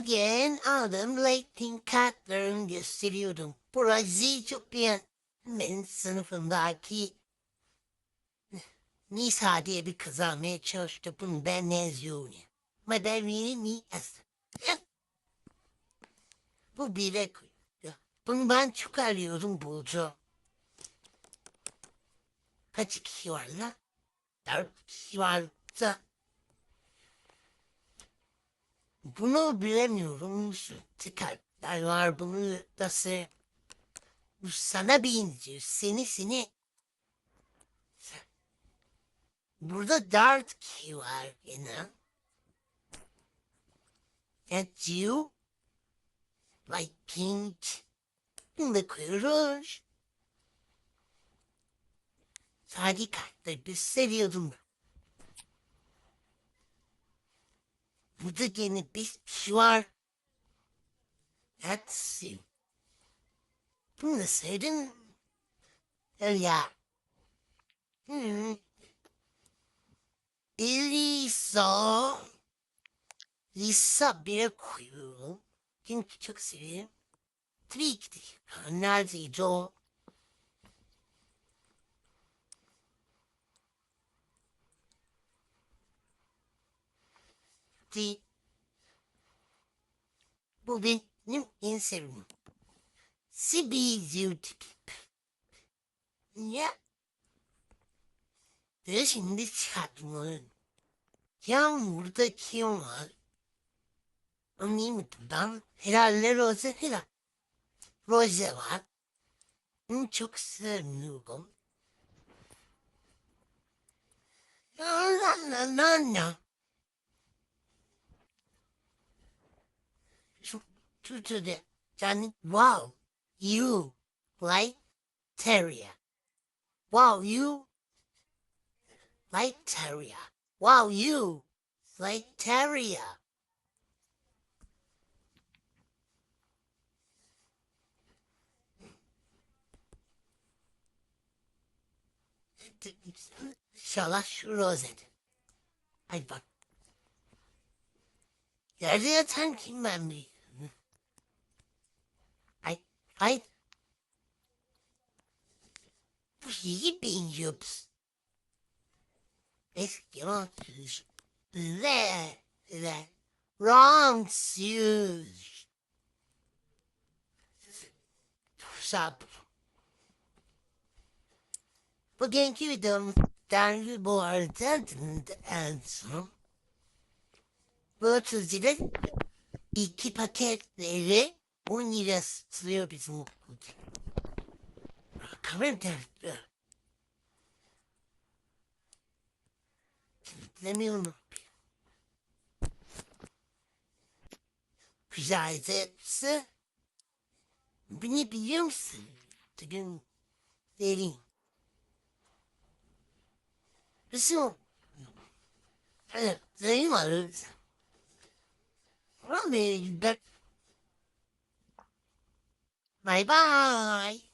Bugün aldım Latin kartlarını gösteriyordum. Burası çok beğen. Benim sınıfımdaki Nisa diye bir kız almaya çalıştı. Bunu ben ne yazıyorum? Madalini mi yaz? Bu bire koyuyor. Bunu ben çıkarıyorum bulacağım. Kaç kişi var lan? Dört kişi var da. Bunu bilemiyorum. Şu Tıkartlar var bunu nasıl? Bu sana benziyor. Seni seni. Burada dart key var yine. That's you. Like pink. Koyuyoruz. Sadece kartları bir seviyordum. Burada gene bir şey var. That's you. Bunu sevdim. Ya. Hmm. Lisa. Lisa bire koyuyorum. Çünkü çok seviyorum. Tabii ki de. Neredeydi o? Değil. Bu benim en sevdiğim. Sibizu tip. Ya. Ve şimdi çıkarttım onu. Yağmurda kim var? Anlayamadım. Helaller olsa helal. Roze var. Bunu çok sevmiyorum. La la la la la. Şu tutuda. Yani wow. You like terrier. Wow you like terrier. Wow you like terrier. İnşallah şu rozet. Ay bak. Yerde yatan kim ben bir? Ay. Bu iyi benziyor. pis. Eski makyaj. Ve, ve. Shoes. Sap. Bugünkü videomuzdan bu arada en son bu 30 lira iki paketleri 10 lira satılıyor bizim okulda. Rakamım dertli. Demiyorum. Güzelse beni biliyor musun? Bugün vereyim. Nasıl? バイバーイ。